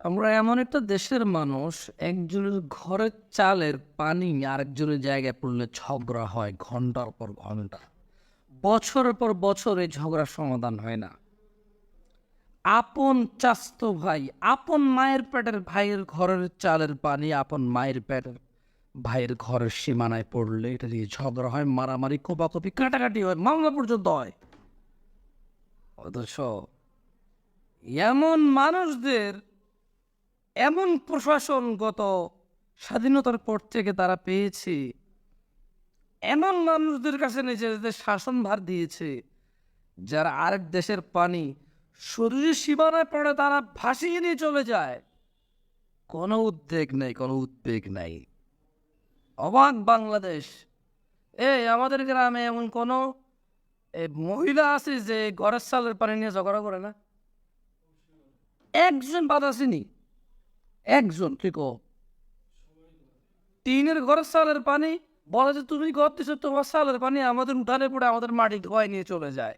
আমরা এমন একটা দেশের মানুষ, একজনের ঘরের চালের পানি আরেকজনের জায়গায় পড়লে ঝগড়া হয় ঘণ্টার পর ঘণ্টা। বছরের পর বছর এই ঝগড়ার সমাধান হয় না। আপন চাস্ত ভাই, আপন মায়ের পেটের ভাইয়ের ঘরের চালের পানি, আপন মায়ের পেটের ভাইয়ের ঘরের সীমানায় পড়লে এটা দিয়ে ঝগড়া হয়, মারামারি, কোপাকপি, কাটাকাটি হয়, মামলা পর্যন্ত হয়। অথচ এমন মানুষদের এমন প্রশাসনগত স্বাধীনতার পর থেকে তারা পেয়েছে। এমন মানুষদের কাছে নিজেদের শাসনভার দিয়েছে যারা আরেক দেশের পানি শরীরের সীমানায় পড়ে তারা ভাসিয়ে নিয়ে চলে যায়। কোনো উদ্বেগ নেই কোনো উদ্বেগ নাই। অবাক বাংলাদেশ। এই আমাদের গ্রামে এমন কোনো এ, মহিলা আছে যে ঘরের চালের পানি নিয়ে ঝগড়া করে না? একজন বাদ আসেনি। একজন ঠিক ও টিনের ঘরের সালের পানি, বলে যে তুমি ঘর তোমার সালের পানি আমাদের উঠানে পড়ে আমাদের মাটি ধোয়াই নিয়ে চলে যায়।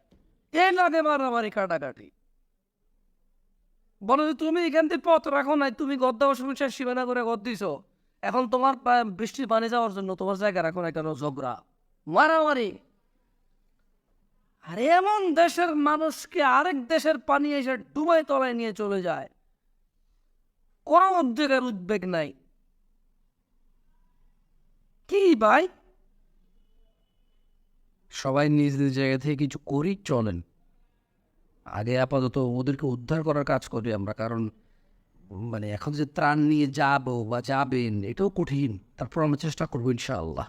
এ লাগে মারামারি কাটাকাটি। বলো যে তুমি এখান থেকে পথ রাখো নাই, তুমি গদ দেওয়ার সময় সে সীমানা করে গদ দিছো। এখন তোমার বৃষ্টির পানি যাওয়ার জন্য তোমার জায়গা রাখো না কেন, ঝগড়া, মারামারি। আর এমন দেশের মানুষকে আরেক দেশের পানি এসে ডুবাই তলায় নিয়ে চলে যায়। কোনো উদ্বেগের উদ্বেগ নাই কি ভাই সবাই নিজ নিজ জায়গা থেকে কিছু করি চলেন। আগে আপাতত ওদেরকে উদ্ধার করার কাজ করি আমরা, কারণ মানে এখন যে ত্রাণ নিয়ে যাব বা যাবেন, এটাও কঠিন। তারপর আমরা চেষ্টা করব ইনশাআল্লাহ।